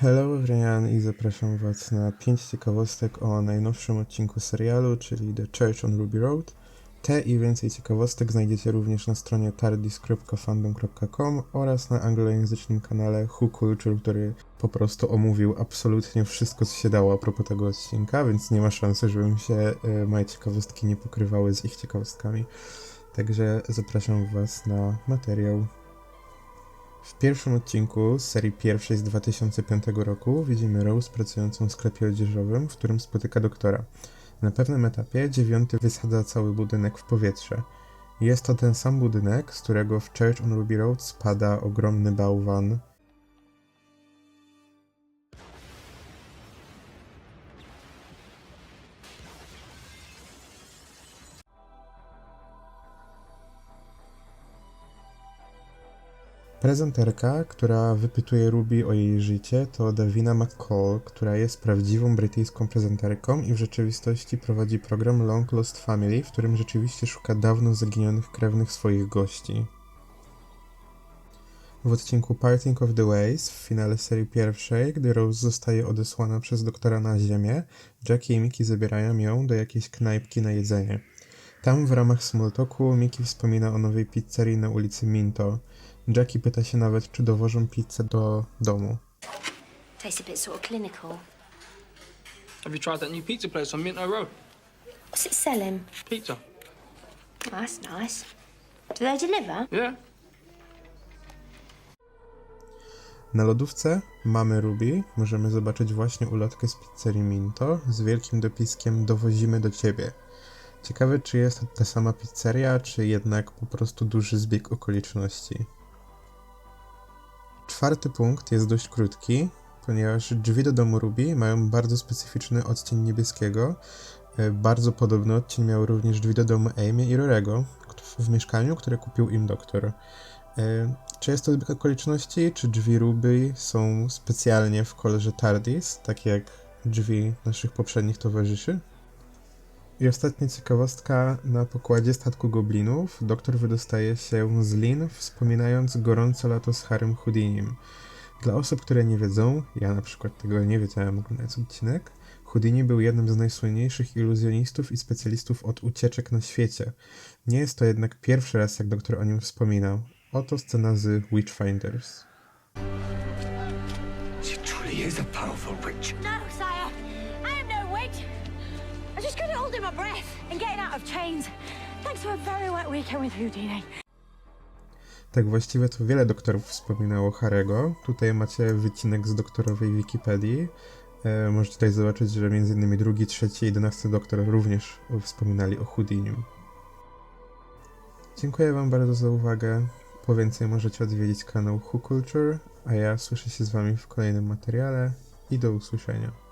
Hello Ryan i zapraszam Was na 5 ciekawostek o najnowszym odcinku serialu, czyli The Church on Ruby Road. Te i więcej ciekawostek znajdziecie również na stronie tardis.fandom.com oraz na anglojęzycznym kanale Who Culture, który po prostu omówił absolutnie wszystko, co się dało a propos tego odcinka, więc nie ma szansy, żebym się e, moje ciekawostki nie pokrywały z ich ciekawostkami. Także zapraszam Was na materiał. W pierwszym odcinku z serii pierwszej z 2005 roku widzimy Rose pracującą w sklepie odzieżowym, w którym spotyka doktora. Na pewnym etapie dziewiąty wysadza cały budynek w powietrze. Jest to ten sam budynek, z którego w Church on Ruby Road spada ogromny bałwan. Prezenterka, która wypytuje Ruby o jej życie, to Davina McCall, która jest prawdziwą brytyjską prezenterką i w rzeczywistości prowadzi program Long Lost Family, w którym rzeczywiście szuka dawno zaginionych krewnych swoich gości. W odcinku Parting of the Ways, w finale serii pierwszej, gdy Rose zostaje odesłana przez doktora na ziemię, Jackie i Mickey zabierają ją do jakiejś knajpki na jedzenie. Tam w ramach smalltalku Mickey wspomina o nowej pizzerii na ulicy Minto. Jackie pyta się nawet, czy dowożą pizzę do domu. Tastes a bit sort of clinical. Have you tried that new pizza place on Minto Road? What's it selling? Pizza. Oh, that's nice. Do they deliver? Yeah. Na lodówce mamy Ruby. Możemy zobaczyć właśnie ulotkę z pizzerii Minto z wielkim dopiskiem Dowozimy do ciebie. Ciekawe, czy jest to ta sama pizzeria, czy jednak po prostu duży zbieg okoliczności. Czwarty punkt jest dość krótki, ponieważ drzwi do domu Ruby mają bardzo specyficzny odcień niebieskiego. E, Bardzo podobny odcień miał również drzwi do domu Amy i Rorego w mieszkaniu, które kupił im doktor. E, Czy jest to zbieg okoliczności, czy drzwi Ruby są specjalnie w kolorze TARDIS, tak jak drzwi naszych poprzednich towarzyszy? I ostatnia ciekawostka, na pokładzie statku goblinów doktor wydostaje się z lin, wspominając gorące lato z Harrym Houdinim. Dla osób, które nie wiedzą, ja na przykład tego nie wiedziałem oglądając odcinek, Houdini był jednym z najsłynniejszych iluzjonistów i specjalistów od ucieczek na świecie. Nie jest to jednak pierwszy raz, jak doktor o nim wspominał. Oto scena z Witchfinders. She truly is a powerful witch. No, sire. I am no witch. I just couldn't hold in my breath and getting out of chains. Thanks a very wet weekend with Houdini. Tak właściwie to wiele doktorów wspominało Harego. Tutaj macie wycinek z doktorowej Wikipedii. E, możecie tutaj zobaczyć, że m.in. drugi, trzeci i jedenasty doktor również wspominali o Houdinim. Dziękuję Wam bardzo za uwagę. Po więcej możecie odwiedzić kanał Who Culture, a ja słyszę się z Wami w kolejnym materiale i do usłyszenia.